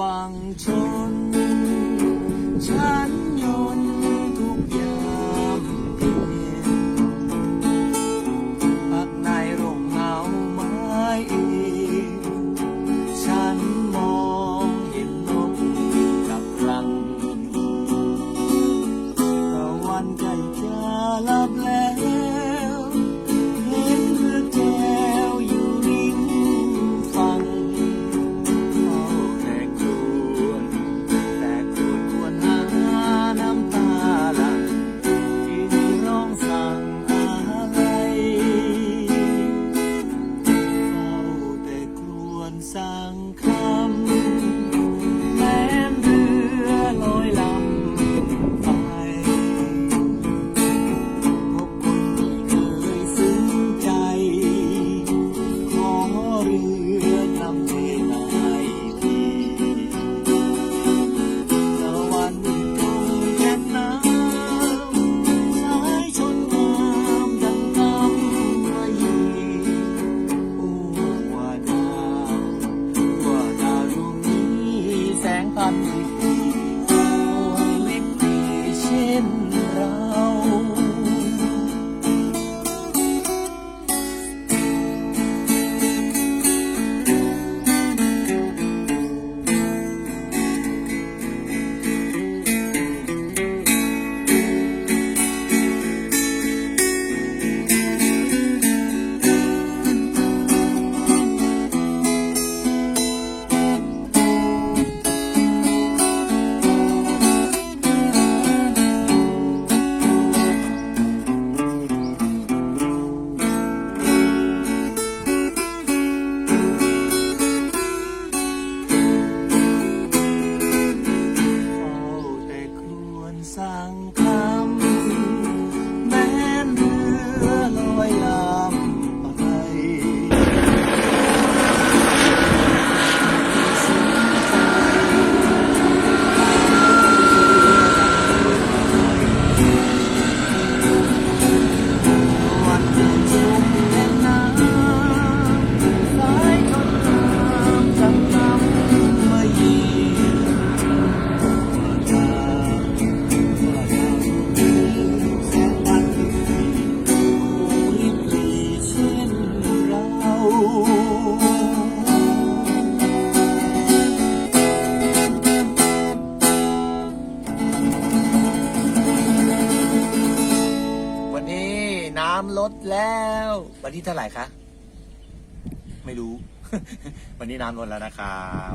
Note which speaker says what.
Speaker 1: ฝั่งชนชา สั่งคำามรถแล้ว วันนี้เท่าไหร่คะไม่รู้ วันนี้น้ำลดแล้วนะครับ